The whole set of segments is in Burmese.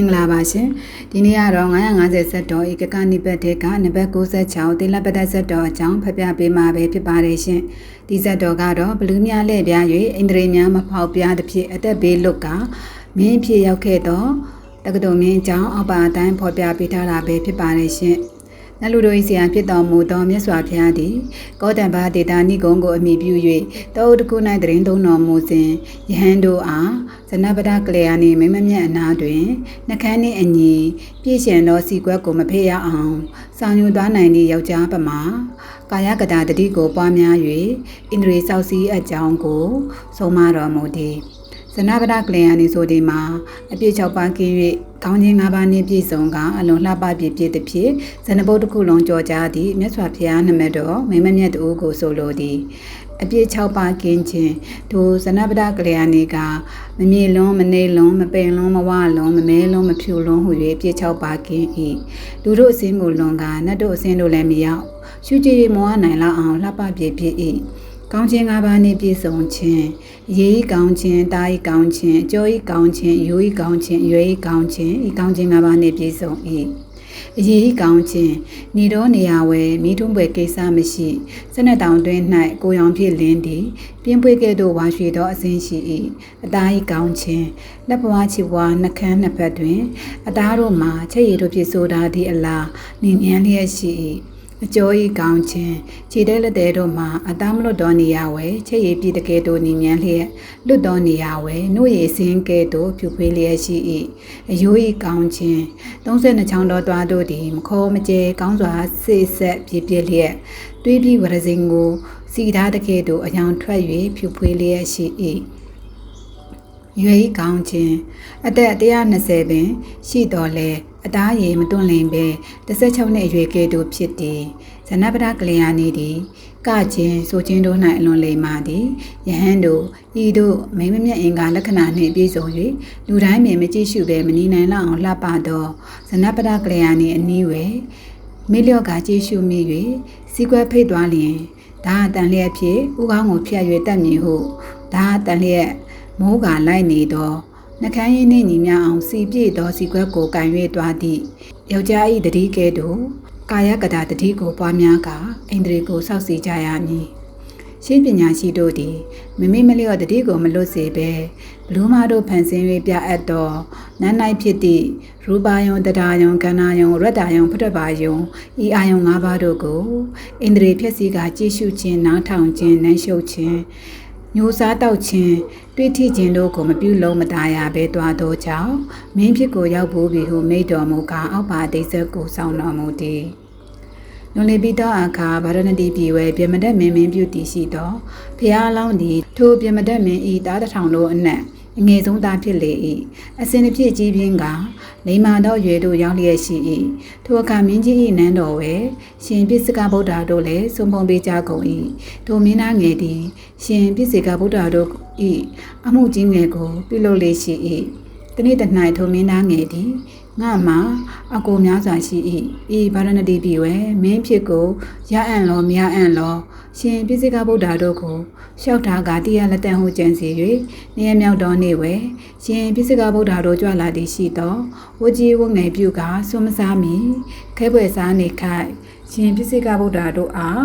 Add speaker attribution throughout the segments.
Speaker 1: မင်္ဂလာပါရှင်ဒီနေ့ကတော့950ဆက်တော်ဧကကနိပတ်တဲ့ကနံပါတ်96တိလပဒဆက်တော်အကြောင်းဖတ်ပြပေးမှာပဲဖြစ်ပါတယ်ရှင်ဒီဆက်တော်ကတော့ဘလူးများလှည့်ပြား၍အိန္ဒြေများမဖောက်ပြားသဖြင့်အသက်ဘေးလွတ်ကမင်းဖြစ်ရောက်ခဲ့သောတက္ကသိုလ်မင်းအကြောင်းအောက်ပါအတိုင်းဖော်ပြပေးထားတာပဲဖြစ်ပါတယ်ရှင် နလူတို့၏ဆရာဖြစ်တော်မူသောမြတ်စွာဘုရားသည်ကောတံဘာဒေတာနိဂုံကိုအမိပြု၍တောတကု၌တရင်သုံးတော်မူစဉ်ယဟန်တို့အားဇနပဒကလျာဏီမိမမြတ်အနာတွင်နှကန်းနှင့်အညီပြည့်ရှင်သောစီကွက်ကိုမဖေ့ရအောင်ဆောင်ယူသွားနိုင်သည့်ယောက်ျားပမာကာယကတာတတိကိုပွားများ၍ဣန္ဒြေစောက်စီအကြောင်းကိုဆုံးမတော်မူသည် ဇနပဒကလျာဏီဆိုဒီမှာအပြည့်၆ပါးကင်း၍ကောင်းခြင်း၅ပါးနှင့်ပြည့်စုံကအလွန်လှပပြည့်ပြည့်သဖြင့်ဇနဘုတ်တစ်ခုလုံးကြော်ကြားသည့်မြတ်စွာဘုရားနမတော်မိမမြတ်တူကိုဆိုလိုသည်အပြည့်၆ပါးကင်းခြင်းဒိုဇနပဒကလျာဏီကမမြေလွန်းမနေလွန်းမပင်လွန်းမဝလွန်းမမဲလွန်းမဖြူလွန်းဟု၍ပြည့်၆ပါးကင်း၏လူတို့အစင်းကိုလွန်ကနတ်တို့အစင်းတို့လည်းမရောက်ရှုကြည်မောနိုင်လောက်အောင်လှပပြည့်ပြည့်၏ ကောင်းခြင်း၅ပါးနှင့်ပြည့်စုံခြင်းရေးဤကောင်းခြင်းတာဤကောင်းခြင်းကြောဤကောင်းခြင်းရိုးဤကောင်းခြင်းရွယ်ဤကောင်းခြင်းဤကောင်းခြင်း၅ပါးနှင့်ပြည့်စုံ၏အရေးဤကောင်းခြင်းနေတော့နေရဝဲမိထုံးပွဲကိစ္စမရှိစနက်တောင်တွင်၌ကိုရောင်ဖြစ်လင်းသည်ပြင်းပွေကဲ့သို့ဝါရွှေသောအစင်းရှိ၏အသားဤကောင်းခြင်းလက်ပွားချစ်ပွားနှကန်းနှစ်ဖက်တွင် အသားတို့မှာချက်ရည်တို့ဖြစ်ဆိုတာသည့်အလားနေမြန်းလျက်ရှိ၏ အကျော်ဤကောင်းခြင်းခြေတဲ့လက်သေးတို့မှာအသားမလွတ်တော်နေရဝဲချက်ရည်ပြည့်တကယ်တို့နေမြန်းလျက်လွတ်တော်နေရဝဲနှုတ်ရည်စင်းကဲ့သို့ဖြူဖွေးလျက်ရှိ၏အယိုးဤကောင်းခြင်း32ချောင်းတော်တွားတို့သည်မခေါ်မကျဲကောင်းစွာစေဆက်ပြည့်ပြည့်လျက်တွေးပြီးဝရစင်ကိုစီထားတကယ်တို့အယောင်ထွက်၍ဖြူဖွေးလျက်ရှိ၏ရွေးကောင်းခြင်းအသက်120ပင်ရှိတော်လဲ အသားရည်မတွန့်လင်ပဲ16နှစ်အရွယ်ကဲ့သို့ဖြစ်သည်ဇနပဒကလျာဏီသည်ကခြင်းဆိုခြင်းတို့၌အလွန်လိမ္မာသည်ယဟန်တို့ဤတို့မိမမြတ်အင်္ဂါလက္ခဏာနှင့်ပြည့်စုံ၍လူတိုင်းပင်မကြည့်ရှုဘဲမနေနိုင်လောက်အောင်လှပသောဇနပဒကလျာဏီအနည်းဝယ်မေလျော့ကကြည့်ရှုမိ၍စီကွက်ဖိတ်သွားလျင်ဒါအတန်လျက်ဖြစ်ဥကောင်းကိုဖျက်၍တက်မည်ဟုဒါအတန်လျက်မိုးကလိုက်နေသော နှကန်းရင်းနှင့်ညီမြအောင်စီပြည့်သောစီကွက်ကိုကန်၍သွားသည့်ယောက်ျား၏တတိကဲ့သို့ကာယကတာတတိကိုပွားများကအိန္ဒြေကိုစောက်စီကြရမည်ရှင်းပညာရှိတို့သည်မမိမလျော့တတိကိုမလွတ်စေဘဲဘလူးမတို့ဖန်ဆင်း၍ပြအပ်သောနန်းနိုင်ဖြစ်သည့်ရူပါယုံတရားယုံကန္နာယုံရတ္တယုံဖထဘာယုံဤအာယုံ၅ပါးတို့ကိုအိန္ဒြေဖြစ်စီကကြည့်ရှုခြင်းနားထောင်ခြင်းနှံရှုပ်ခြင်း ညိုစားတောက်ခြင်းတွေ့ထိခြင်းတို့ကိုမပြုလုံးမသားရဘဲတွားသောကြောင့်မင်းဖြစ်ကိုရောက်ဖို့ပြီဟုမိတ်တော်မူကအောက်ပါတိတ်ဆက်ကိုစောင့်တော်မူသည်လွန်လေပြီးသောအခါဗာရဏတိပြည်ဝဲပြမတက်မင်းမင်းပြုတည်ရှိသောဖျားအလောင်းသည်ထိုပြမတက်မင်းဤတားတထောင်တို့အနက်အငယ်ဆုံးသားဖြစ်လေ၏အစဉ်တစ်ဖြစ်ကြီးပြင်းက လိမ္မာသောရွယ်တို့ရောက်လျက်ရှိ၏ထိုအခါမင်းကြီး၏နန်းတော်ဝဲရှင်ပြစ္ဆကဗုဒ္ဓတို့လည်းစုံဖုံပေးကြကုန်၏ထိုမင်းသားငယ်သည်ရှင်ပြစ္ဆကဗုဒ္ဓတို့၏အမှုကြီးငယ်ကိုပြုလုပ်လေရှိ၏တနေ့တ၌ထိုမင်းသားငယ်သည် ငါမှာအကိုများစွာရှိ၏ဤဗာရဏတိပြည်ဝဲမင်းဖြစ်ကိုရအံ့လောမရအံ့လော ရှင်ပြစ္ဆကဗုဒ္ဓတို့ကိုလျှောက်ထားကတရားလက်တန်ဟုကြံစီ၍နေရမြောက်တော်နေဝဲရှင်ပြစ္ဆကဗုဒ္ဓတို့ကြွလာသည်ရှိသောဝကြီးဝငယ်ပြုကဆွမစားမီခဲပွဲစားနေခိုက်ရှင်ပြစ္ဆကဗုဒ္ဓတို့အား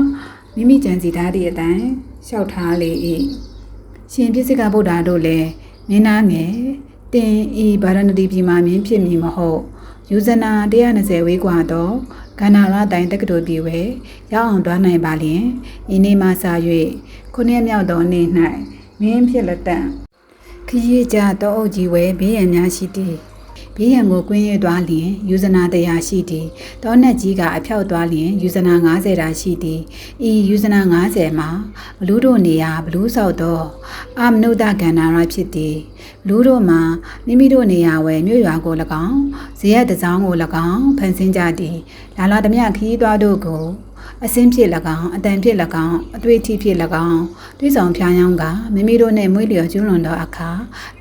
Speaker 1: မိမိကြံစီထားသည့်အတိုင်းလျှောက်ထားလေ၏ရှင်ပြစ္ဆကဗုဒ္ဓတို့လည်းမင်းသားငယ် တင်ဤဗာရဏတိပြည်မှာမြင်းဖြစ်မည်မဟုတ်ယူဇနာ120ဝေးกว่าသောကန္နာလတိုင်းတက္ကသိုလ်ပြည်ဝဲရောက်အောင်သွားနိုင်ပါလျင်ဤနေ့မှစ၍ခုနှစ်မြောက်သောနေ့၌မင်းဖြစ်လက်တံခရီးကြတောအုပ်ကြီးဝဲဘေးရန်များရှိသည် ဘေးရန်ကိုကွင်းရသွားလျင်ယူဇနာတရားရှိသည်တောနက်ကြီးကအဖြောက်သွားလျင်ယူဇနာ90တာရှိသည်ဤယူဇနာ90မှာဘလူးတို့နေရာဘလူးဆောက်သောအာမနုဒကန္နာရဖြစ်သည်လူတို့မှာမိမိတို့နေရာဝယ်မြို့ရွာကို၎င်းဇေယျတစောင်းကို၎င်းဖန်ဆင်းကြသည်လာလာသမျှခီးသွားတို့ကို အစင်းဖြစ်၎င်းအတန်ဖြစ်၎င်းအတွေ့အထိဖြစ်၎င်းတွေးဆောင်ဖျားယောင်းကမိမိတို့နဲ့မွေးလျော်ကျွလွန်သောအခါ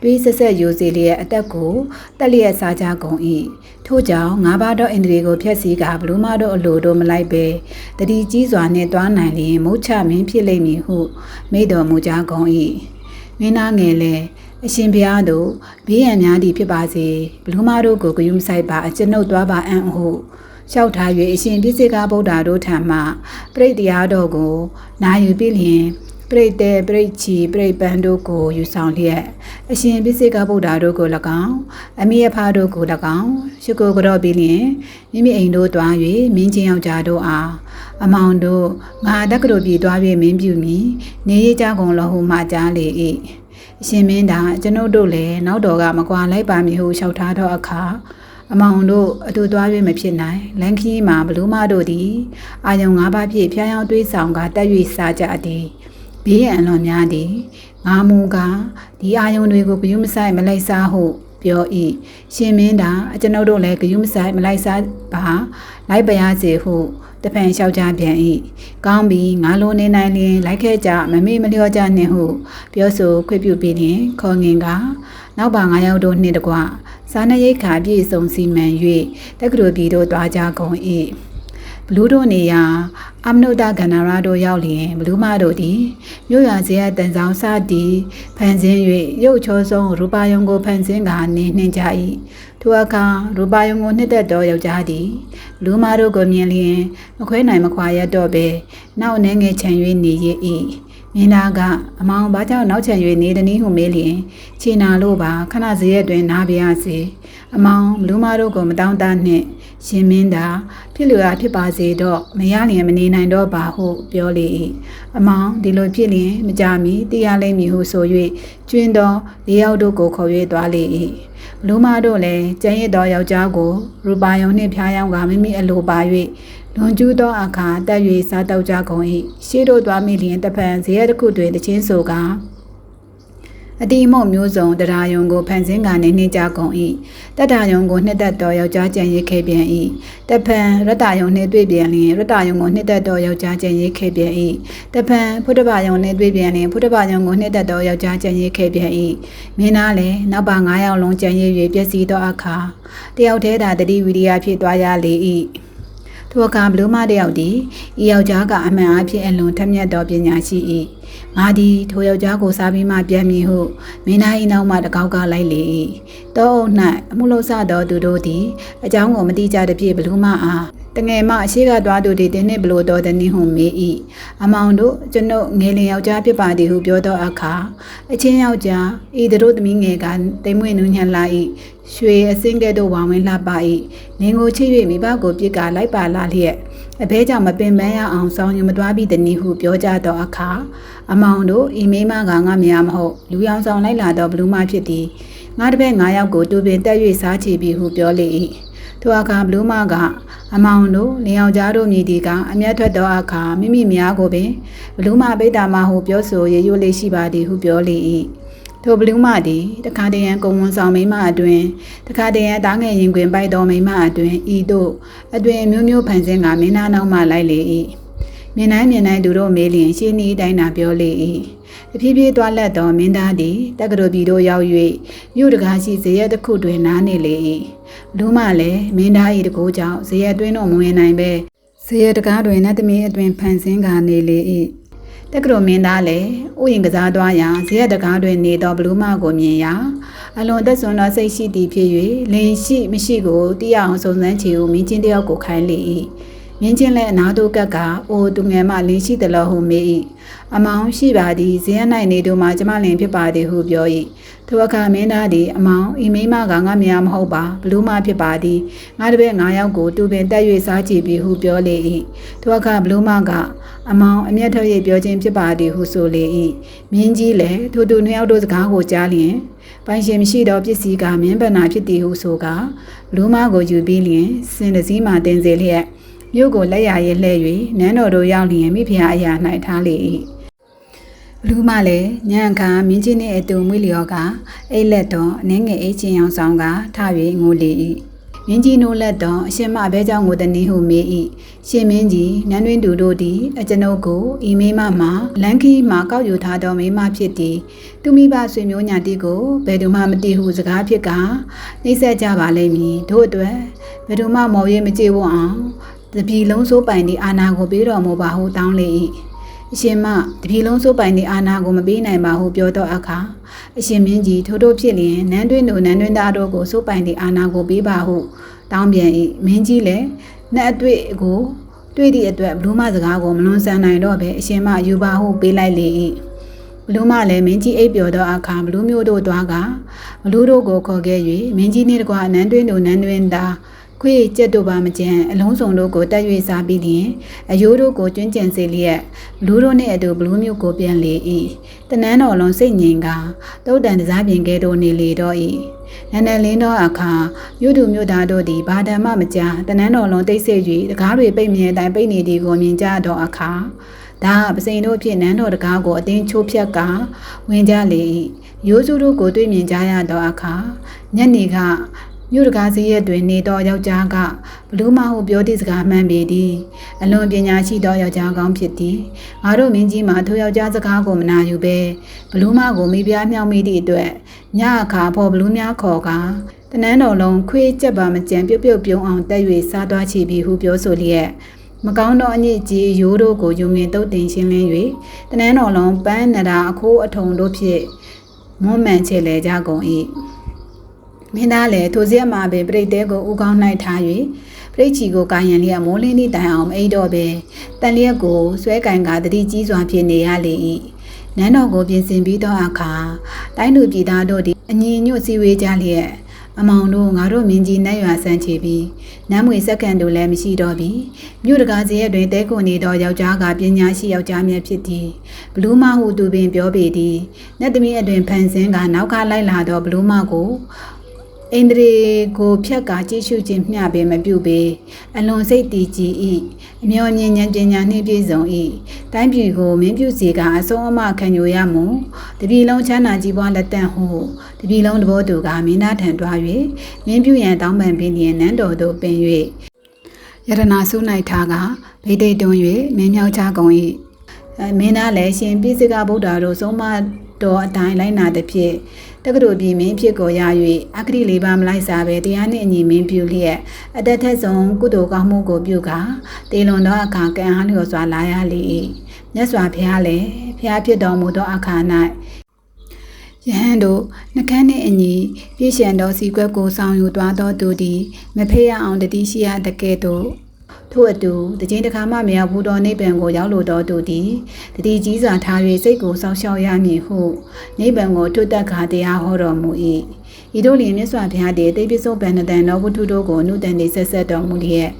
Speaker 1: တွေးဆက်ဆက်ယိုစီလျက်အတက်ကိုတက်လျက်စားကြကုန်၏ထို့ကြောင့်ငါးပါးသောအိန္ဒြေကိုဖျက်ဆီးကဘလူးမတို့အလိုတို့မလိုက်ပဲတတိကြီးစွာနှင့်တွားနိုင်လျင်မုတ်ချမင်းဖြစ်လိမ့်မည်ဟုမိတော်မူကြကုန်၏မင်းသားငယ်လည်းအအရှင်ဘုရားတို့ဘေးရန်များသည်ဖြစ်ပါစေဘလူးမတို့ကိုဂယုမဆိုင်ပါအကျွန်ုပ်သွားပါအံ့ဟု လျှောက်ထား၍အရှင်ပြည့်စေကဗုဒ္ဓတို့ထံမှပြိတ္တရားတော်ကိုနာယူပြီးလျင်ပရိတေပရိချီပရိပန်တို့ကိုယူဆောင်လျက်အရှင်ပိစိကဗုဒ္ဓတို့ကို၎င်းအမိအဖတို့ကို၎င်းရှုကိုကြော့ပြီးလျင်မိမိအိမ်တို့တွား၍မင်းချင်းယောက်ျားတို့အားအမောင်တို့ငါတက္ကသိုလ်ပြည်တွား၍မင်းပြုမည်နေရကြကုန်လောဟုမှကြားလေ၏အရှင်မင်းသာကျွန်ုပ်တို့လည်းနောက်တော်ကမကွာလိုက်ပါမည်ဟုလျှောက်ထားသောအခါ အမောင်တို့အတူသွား၍မဖြစ်နိုင်လန်ခီမှာဘလူးမတို့သည်အာယုံ၅ပါးဖြင့်ဖျားယောင်းတွေးဆောင်ကတက်၍စားကြသည်ဘေးရန်အလွန်များသည်ငါမူကားဒီအာယုံတွေကိုဂယုမဆိုင်မလိုက်စားဟုပြော၏ရှင်မင်းသာအကျွန်ုပ်တို့လည်းဂယုမဆိုင်မလိုက်စားပါလိုက်ပါရစေဟုတဖန်လျှောက်ကြပြန်၏ကောင်းပြီငါလိုနေနိုင်လျင်လိုက်ခဲ့ကြမမေ့မလျော့ကြနှင့်ဟု ပြောဆိုခွင့်ပြုပြီးလျင်ခေါ်ငင်ကနောက်ပါငါရောက်တို့နှင့်တကွ စားနရိတ်ခါပြည့်စုံစီမံ၍တက္ကသိုလ်ပြည်တို့တွားကြကုန်၏ဘလူးတို့နေရာအမနုဒကန္နာရာတို့ရောက်လျင်ဘလူးမတို့သည်မြို့ရွာစေရတန်ဆောင်စသည်ဖန်ဆင်း၍ရုပ်ချောဆုံးရူပါယုံကိုဖန်ဆင်းကနေနှင်ကြ၏ထိုအခါရူပါယုံကိုနှစ်သက်သောယောက်ျားသည်လူမတို့ကိုမြင်လျင်မခွဲနိုင်မခွာရတော့ပဲနောက်နှဲငယ်ချန်၍နေရ၏ မင်းသားကအမောင်ဘာကြောင့်နောက်ချန်၍နေသည်နည်းဟုမေးလျင်ခြေနာလို့ပါခဏစရက်တွင်နားပြရစေအမောင်လူမတို့ကိုမတောင်းတနှင့်ရှင်မင်းသာဖြစ်လျာဖြစ်ပါစေတော့မရလျင်မနေနိုင်တော့ပါဟုပြောလေ၏အမောင်ဒီလိုဖြစ်လျင်မကြမီတရားလိမ့်မည်ဟုဆို၍ကျွင်းသောလေးယောက်တို့ကိုခေါ်၍သွားလေ၏လူမတို့လည်းကျန်ရစ်သောယောက်ျားကိုရူပါယုံနှင့်ဖျားယောင်းကမိမိအလိုပါ၍ လွန်ကျူးသောအခါတက်၍စားတောက်ကြကုန်၏ရှေ့တို့သွားမိလျင်တဖန်ဇေယျတစ်ခုတွင်တချင်းဆိုကအတိမော့မျိုးစုံတရားယုံကိုဖန်ဆင်းကနေနှိမ့်ကြကုန်၏တတ္တယုံကိုနှစ်သက်သောယောက်ျားကျန်ရစ်ခဲ့ပြန်၏တဖန်ရတ္တယုံနှင့်တွေ့ပြန်လျင်ရတ္တယုံကိုနှစ်သက်သောယောက်ျားကျန်ရစ်ခဲ့ပြန်၏တဖန်ဖုဒ္ဓဘာယုံနှင့်တွေ့ပြန်လျင်ဖုဒ္ဓဘာယုံကိုနှစ်သက်သောယောက်ျားကျန်ရစ်ခဲ့ပြန်၏မင်းသားလည်းနောက်ပါ9ယောက်လုံးကျန်ရစ်၍ပျက်စီးသောအခါတယောက်တည်းသာတတိဝိရိယဖြစ်သွားရလေ၏ ထိုအခါဘလူးမတယောက်သည်ဤယောက်ျားကအမှန်အဖြစ်အလွန်ထက်မြက်သောပညာရှိ၏ငါသည်ထိုယောက်ျားကိုစားပြီးမှပြန်မည်ဟုမင်းသား၏နောက်မှတကောက်ကလိုက်လေ၏တောအုပ်၌အမှုလို့ဆသောသူတို့သည်အကြောင်းကိုမတိကြသည်ဖြင့်ဘလူးမအား တငယ်မအရှိကသွားသူသည်တင်းနှင့်ဘလို့တော်သည်နှင့်ဟုမေး၏အမောင်တို့ကျွန်ုပ်ငယ်လင်ယောက်ျားဖြစ်ပါသည်ဟုပြောသောအခါအချင်းယောက်ျားဤတို့သမီးငယ်ကတိမ်မွေ့နူးညံ့လာ၏ရွှေအစင်းကဲ့သို့ဝါဝင်လှပ၏လင်ကိုချစ်၍မိဘကိုပြစ်ကလိုက်ပါလာလျက်အဘဲကြောင့်မပင်ပန်းရအောင်ဆောင်းယူမသွားပြီးတနည်းဟုပြောကြသောအခါအမောင်တို့ဤမိမကငါမရမဟုတ်လူရောင်ဆောင်လိုက်လာသောဘလူးမဖြစ်သည်ငါတပည့်9ယောက်ကိုတူပင်တက်၍စားချီပြီးဟုပြောလေ၏ ထိုအခါဘလူးမကအမောင်တို့လင်ယောက်ျားတို့မြည်ဒီကအမျက်ထွက်သောအခါမိမိများကိုပင်ဘလူးမပိတ္တာမဟုပြောဆိုရရွလေးရှိပါသည်ဟုပြောလေ၏ထိုဘလူးမသည်တခါတရံကုံဝန်ဆောင်မိမအတွင်တခါတရံတားငယ်ရင်ခွင်ပိုက်တော်မိမအတွင်ဤတို့အတွင်မျိုးမျိုးဖန်ဆင်းကမင်းသားနောက်မှလိုက်လေ၏မြင်နိုင်မြင်နိုင်သူတို့မေးလျင်ရှင်းဤတိုင်းသာပြောလေ၏ တဖြည်းဖြည်းသွားလက်သောမင်းသားသည်တက္ကသိုလ်ပြည်သို့ရောက်၍မြို့တကားရှိဇရက်တစ်ခုတွင်နားနေလေ၏လူမလည်းမင်းသား၏တကူကြောင့်ဇရက်တွင်တော့မဝင်နိုင်ပဲဇရက်တကားတွင်နတ်သမီးအတွင်ဖန်ဆင်းကနေလေ၏တက္ကသိုလ်မင်းသားလည်းဥယျာဉ်ကစားသွားရာဇရက်တကားတွင်နေသောဘလူးမကိုမြင်ရာအလွန်သက်စွန်သောစိတ်ရှိသည်ဖြစ်၍လင်ရှိမရှိကိုတိရအောင်စုံစမ်းချေဟုမင်းချင်းတယောက်ကိုခိုင်းလေ၏ မြင်းချင်းလည်းအနာတို့ကက်ကအိုသူငယ်မလင်းရှိတယ်လို့ဟုမေး၏အမောင်ရှိပါသည်ဇင်းရနိုင်နေတို့မှာကျမလင်ဖြစ်ပါသည်ဟုပြော၏ထိုအခါမင်းသားသည်အမောင်ဤမိမကငါမယားမဟုတ်ပါဘလူးမဖြစ်ပါသည်ငါတပည့်9ယောက်ကိုတူပင်တက်၍စားကြည့်ပြီးဟုပြောလေ၏ထိုအခါဘလူးမကအမောင်အမျက်ထွက်၍ပြောခြင်းဖြစ်ပါသည်ဟုဆိုလေ၏မြင်းကြီးလည်းထိုသူနှစ်ယောက်တို့စကားကိုကြားလျင်ပိုင်ရှင်မရှိသောပစ္စည်းကမင်းပဏာဖြစ်သည်ဟုဆိုကလူမကိုယူပြီးလျင်စင်တစည်းမှတင်စေလျက် မြို့ကိုလက်ရရဲလှဲ့၍နန်းတော်တို့ရောက်လျင်မိဖုရားအရာ၌ထားလေ၏လူမလည်းညံခါမင်းကြီးနှင့်အတူမွေးလျော်ကအိတ်လက်တော်အနှင်းငယ်အိတ်ချင်းအောင်ဆောင်ကထ၍ငိုလေ၏မင်းကြီးနိုးလက်တော်အရှင်မဘဲကြောင့်ကိုတနည်းဟုမေး၏ရှင်မင်းကြီးနန်းတွင်သူတို့သည်အကျွန်ုပ်ကိုဤမိမမှလန်ခီမှကောက်ယူထားသောမိမဖြစ်သည်သူမိဘဆွေမျိုးညာတိကိုဘယ်သူမှမသိဟုစကားဖြစ်ကနှိမ့်ဆက်ကြပါလိမ့်မည်တို့အတွက်ဘယ်သူမှမော်ရဲမကြည့်ဝအောင် တပြီလုံးစိုးပိုင်သည့်အာနာကိုပေးတော်မူပါဟုတောင်းလေ၏အရှင်မတပြည်လုံးစိုးပိုင်သည့်အာဏာကိုမပေးနိုင်ပါဟုပြောသောအခါအရှင်မင်းကြီးထို့ထို့ဖြစ်လျင်နန်းတွင်းတို့နန်းတွင်းသားတို့ကိုစိုးပိုင်သည့်အာဏာကိုပေးပါဟုတောင်းပြန်၏မင်းကြီးလည်းနှက်အတွေ့ကိုတွေ့သည့်အတွက်ဘလူးမစကားကိုမလွန်ဆန်နိုင်တော့ပဲအရှင်မယူပါဟုပေးလိုက်လေ၏ဘလူးမလည်းမင်းကြီးအိပ်ပျော်သောအခါဘလူးမျိုးတို့သွားကဘလူးတို့ကိုခေါ်ခဲ့၍မင်းကြီးနှင့်တကွနန်းတွင်းတို့နန်းတွင်းသား ခွေကြက်တို့ပါမကြံအလုံးစုံတို့ကိုတက်၍စားပြီးလျင်အယိုးတို့ကိုကျွင်းကျင်စေလျက်ဘလူးတို့နှင့်အတူဘလူးမျိုးကိုပြန်လေ၏တနန်းတော်လုံးစိတ်ငြိမ်ကတုတ်တန်တစားပြင်ကဲတို့နေလေတော့၏နန္ဒလင်းသောအခါမြို့သူမြို့သားတို့သည်ဘာဓမ္မမကြားတနန်းတော်လုံးတိတ်ဆိတ်၍တကားတွေပိတ်မြဲတိုင်းပိတ်နေသည်ကိုမြင်ကြသောအခါဒါပစိန်တို့ဖြင့်နန်းတော်တကားကိုအတင်းချိုးဖြတ်ကဝင်ကြလေ၏ရိုးစုတို့ကိုတွေ့မြင်ကြရသောအခါညနေက မြို့တကားစည်းရက်တွင်နေသောယောက်ျားကဘလူးမဟုပြောသည့်စကားမှန်ပေသည်အလွန်ပညာရှိသောယောက်ျားကောင်းဖြစ်သည်ငါတို့မင်းကြီးမှာထိုယောက်ျားစကားကိုမနာယူပဲဘလူးမကိုမိဖုရားမြောက်မိသည့်အတွက်ညအခါဖော်ဘလူးများခေါ်ကတနန်းတော်လုံးခွေးကြက်ပါမကြံပြုတ်ပြုတ်ပြုံးအောင်တက်၍စားသွားချီပြီးဟုပြောဆိုလျက်မကောင်းသောအညစ်အကြေးရိုးတို့ကိုယူငင်တုတ်တင်ရှင်းလင်း၍တနန်းတော်လုံးပန်းနရာအခိုးအထုံတို့ဖြင့်မွမ်းမံချေလေကြကုန်၏ မင်းသားလည်းထိုစရက်မှာပင်ပြိတ်တဲကိုဥကောင်း၌ထား၍ပြိတ်ချီကိုကာယံလျက်မိုးလင်းသည့်တိုင်အောင်မအိပ်တော့ပဲတန်လျက်ကိုဆွဲကင်ကတတိကြီးစွာဖြစ်နေရလေ၏နန်းတော်ကိုပြင်ဆင်ပြီးသောအခါတိုင်းသူပြည်သားတို့သည်အညီညွတ်စည်းဝေးကြလျက်အမောင်တို့ငါတို့မင်းကြီးနတ်ရွာဆန်းချေပြီးနမ်းမွေစက္ကန့်တို့လည်းမရှိတော့ပြီမြို့တကားစရဲတွင်တဲခွန်နေသောယောက်ျားကပညာရှိယောက်ျားမြတ်ဖြစ်သည်ဘလူးမဟုသူပင်ပြောပေသည်နတ်သမီးအတွင်ဖန်ဆင်းကနောက်ကလိုက်လာသောဘလူးမကို အိန္ဒြေကိုဖြတ်ကာကြည့်ရှုခြင်းမျှပေမပြုပေအလွန်စိတ်တည်ကြည်၏အမျော်ညင်ဉာဏ်ပညာနှင့်ပြည့်စုံ၏တိုင်းပြည်ကိုမင်းပြုစီကအဆုံးအမခံယူရမူတပြည်လုံးချမ်းသာကြီးပွားလက်တန့်ဟုတပြည်လုံးတဘောသူကမင်းသားထံတွား၍မင်းပြုရန်တောင်းပန်ပြီးလျင်နန်းတော်သို့ပင်၍ယရနာဆု၌ထားကဗိဒိတ်တွန်း၍မင်းမြောက်ချကုန်၏အဲမင်းသားလည်းရှင်ပိစိကဗုဒ္ဓတို့ဆုံးမ တော်အတိုင်းလိုက်နာသည်ဖြင့်တက္ကသိုလ်ပြည်မင်းဖြစ်ကိုရ၍အဂတိလေးပါမလိုက်စားပဲတရားနှင့်အညီမင်းပြုလျက်အတထက်ဆုံးကုသိုလ်ကောင်းမှုကိုပြုကာတေလွန်သောအခါကံအားလျော်စွာလာရလေ၏မြတ်စွာဘုရားလည်းဘုရားဖြစ်တော်မူသောအခါ၌ယဟန်တို့နှကန်းနှင့်အညီပြည့်ရှံသောစီကွက်ကိုဆောင်ယူသွားသောသူသည်မဖေးရအောင်တတိရှိရတကဲ့သို့ ထို့အတူတခြင်းတစ်ခါမှမရောက်ဘူးသောနိဗ္ဗာန်ကိုရောက်လိုသောသူသည်တတိကြီးစွာထား၍စိတ်ကိုစောင့်ရှောက်ရမည်ဟုနိဗ္ဗာန်ကိုထွတ်တက်ခါတရားဟောတော်မူ၏ဤတို့လျင်မြတ်စွာဘုရားတည်တိပိစုံဗန္နတန်တော်ဝတ္ထုတို့ကိုအနုတန်နေဆက်ဆက်တော်မူလျက်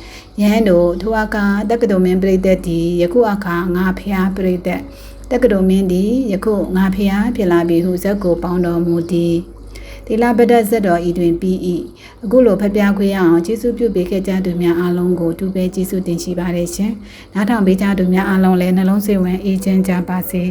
Speaker 1: ယဟန်တို့ထိုအခါတက္ကသိုလ်မင်းပရိသတ်သည်ယခုအခါငါဖျားပရိသတ်တက္ကသိုလ်မင်းသည်ယခုငါဖျားဖြစ်လာပြီဟုဇက်ကိုပေါင်းတော်မူသည် ဒီလာပဒတ်ဇက်တော်ဤတွင်ပြီး၏အခုလိုဖျက်ပြခွေးရအောင်ကျေးဇူးပြုပေးခဲ့ကြသူများအားလုံးကိုတူပဲကျေးဇူးတင်ရှိပါတယ်ရှင်နားထောင်ပေးကြသူများအားလုံးလည်းနှလုံးစိတ်ဝင်အေးချမ်းကြပါစေ